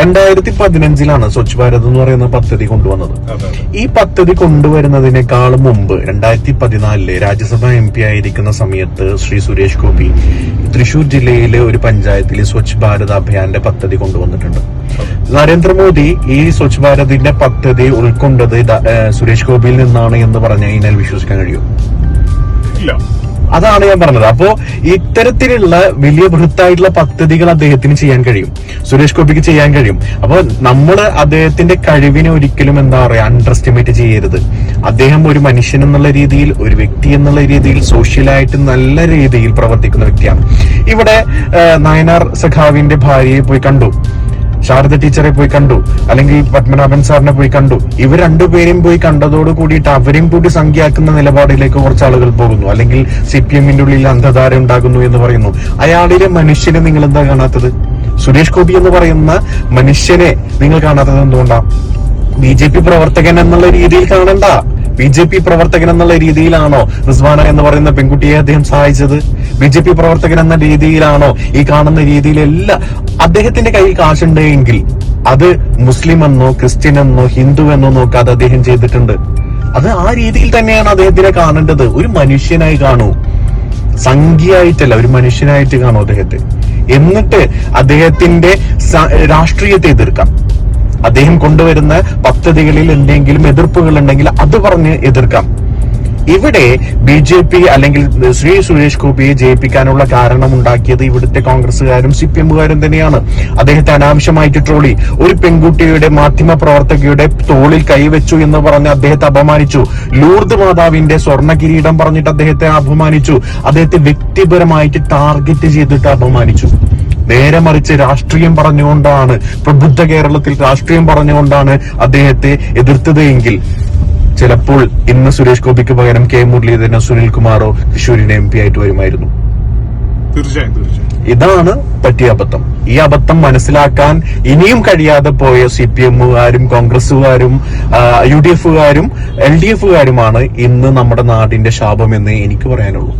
രണ്ടായിരത്തി പതിനഞ്ചിലാണ് സ്വച്ഛ് ഭാരത് എന്ന് പറയുന്ന പദ്ധതി കൊണ്ടുവന്നത്. ഈ പദ്ധതി കൊണ്ടുവരുന്നതിനേക്കാൾ മുമ്പ് രണ്ടായിരത്തി പതിനാലിൽ രാജ്യസഭ എം പി ആയിരിക്കുന്ന സമയത്ത് ശ്രീ സുരേഷ് ഗോപി തൃശൂർ ജില്ലയിലെ ഒരു പഞ്ചായത്തിൽ സ്വച്ഛ് ഭാരത് അഭിയാന്റെ പദ്ധതി കൊണ്ടുവന്നിട്ടുണ്ട്. നരേന്ദ്രമോദി ഈ സ്വച്ഛ് ഭാരതിന്റെ പദ്ധതി ഉൾക്കൊണ്ടത് സുരേഷ് ഗോപിയിൽ നിന്നാണ് എന്ന് പറഞ്ഞു കഴിഞ്ഞാൽ വിശ്വസിക്കാൻ കഴിയും ഇല്ല. അതാണ് ഞാൻ പറഞ്ഞത്. അപ്പോ ഇത്തരത്തിലുള്ള വലിയ ബൃഹത്തായിട്ടുള്ള പദ്ധതികൾ അദ്ദേഹത്തിന് ചെയ്യാൻ കഴിയും. സുരേഷ് ഗോപിക്ക് ചെയ്യാൻ കഴിയും. അപ്പൊ നമ്മൾ അദ്ദേഹത്തിന്റെ കഴിവിനെ ഒരിക്കലും എന്താ പറയാ അണ്ടർ എസ്റ്റിമേറ്റ് ചെയ്യരുത്. അദ്ദേഹം ഒരു മനുഷ്യൻ എന്നുള്ള രീതിയിൽ ഒരു വ്യക്തി എന്നുള്ള രീതിയിൽ സോഷ്യലായിട്ട് നല്ല രീതിയിൽ പ്രവർത്തിക്കുന്ന വ്യക്തിയാണ്. ഇവിടെ നയനാർ സഖാവിന്റെ ഭാര്യയെ പോയി കണ്ടു. ശാരദ ടീച്ചറെ പോയി കണ്ടു അല്ലെങ്കിൽ പത്മനാഭൻ സാറിനെ പോയി കണ്ടു. ഇവർ രണ്ടുപേരെയും പോയി കണ്ടതോട് കൂടിയിട്ട് അവരെയും കൂടി സംഖ്യയാക്കുന്ന നിലപാടിലേക്ക് കുറച്ച് ആളുകൾ പോകുന്നു. അല്ലെങ്കിൽ സി പി എമ്മിന്റെ ഉള്ളിൽ അന്ധധാര ഉണ്ടാകുന്നു എന്ന് പറയുന്നു. അയാളിലെ മനുഷ്യനെ നിങ്ങൾ എന്താ കാണാത്തത്? സുരേഷ് ഗോപി എന്ന് പറയുന്ന മനുഷ്യനെ നിങ്ങൾ കാണാത്തത് എന്തുകൊണ്ടാ? ബി ജെ പി പ്രവർത്തകൻ എന്നുള്ള രീതിയിൽ കാണണ്ട. ബി ജെ പി പ്രവർത്തകൻ എന്നുള്ള രീതിയിലാണോ റിസ്വാന എന്ന് പറയുന്ന പെൺകുട്ടിയെ അദ്ദേഹം സഹായിച്ചത്? ബി ജെ പി പ്രവർത്തകൻ എന്ന രീതിയിലാണോ ഈ കാണുന്ന രീതിയിലല്ല അദ്ദേഹത്തിന്റെ കയ്യിൽ കാശുണ്ട് എങ്കിൽ അത് മുസ്ലിം എന്നോ ക്രിസ്ത്യൻ എന്നോ ഹിന്ദു എന്നോ നോക്കാതെ അദ്ദേഹം ചെയ്തിട്ടുണ്ട്. അത് ആ രീതിയിൽ തന്നെയാണ് അദ്ദേഹത്തിനെ കാണേണ്ടത്. ഒരു മനുഷ്യനായി കാണൂ. സംഖ്യയായിട്ടല്ല ഒരു മനുഷ്യനായിട്ട് കാണൂ അദ്ദേഹത്തെ. എന്നിട്ട് അദ്ദേഹത്തിന്റെ രാഷ്ട്രീയത്തെ എതിർക്കാം. അദ്ദേഹം കൊണ്ടുവരുന്ന പദ്ധതികളിൽ എന്തെങ്കിലും എതിർപ്പുകൾ ഉണ്ടെങ്കിൽ അത് പറഞ്ഞ് എതിർക്കാം. ഇവിടെ ബി ജെ പി അല്ലെങ്കിൽ ശ്രീ സുരേഷ് ഗോപിയെ ജയിപ്പിക്കാനുള്ള കാരണം ഉണ്ടാക്കിയത് ഇവിടുത്തെ കോൺഗ്രസുകാരും സി പി എമ്മുകാരും തന്നെയാണ്. അദ്ദേഹത്തെ അനാവശ്യമായിട്ട് ട്രോളി. ഒരു പെൺകുട്ടിയുടെ മാധ്യമ പ്രവർത്തകയുടെ തോളിൽ കൈവച്ചു എന്ന് പറഞ്ഞ് അദ്ദേഹത്തെ അപമാനിച്ചു. ലൂർദ് മാതാവിന്റെ സ്വർണ കിരീടം പറഞ്ഞിട്ട് അദ്ദേഹത്തെ അപമാനിച്ചു. അദ്ദേഹത്തെ വ്യക്തിപരമായിട്ട് ടാർഗറ്റ് ചെയ്തിട്ട് അപമാനിച്ചു. നേരെ മറിച്ച് രാഷ്ട്രീയം പറഞ്ഞുകൊണ്ടാണ് പ്രബുദ്ധ കേരളത്തിൽ രാഷ്ട്രീയം പറഞ്ഞുകൊണ്ടാണ് അദ്ദേഹത്തെ എതിർത്തത് ചിലപ്പോൾ ഇന്ന് സുരേഷ് ഗോപിക്ക് പകരം കെ മുരളീധരനോ സുനിൽ കുമാറോ തൃശ്ശൂരിന് എം പി ആയിട്ട് വരുമായിരുന്നു. തീർച്ചയായും തീർച്ചയായും. ഇതാണ് പറ്റിയ അബദ്ധം. ഈ അബദ്ധം മനസ്സിലാക്കാൻ ഇനിയും കഴിയാതെ പോയ സി പി എമ്മുകാരും കോൺഗ്രസുകാരും യു ഡി എഫുകാരും എൽ ഡി എഫുകാരുമാണ് ഇന്ന് നമ്മുടെ നാടിന്റെ ശാപം എന്ന് എനിക്ക് പറയാനുള്ളൂ.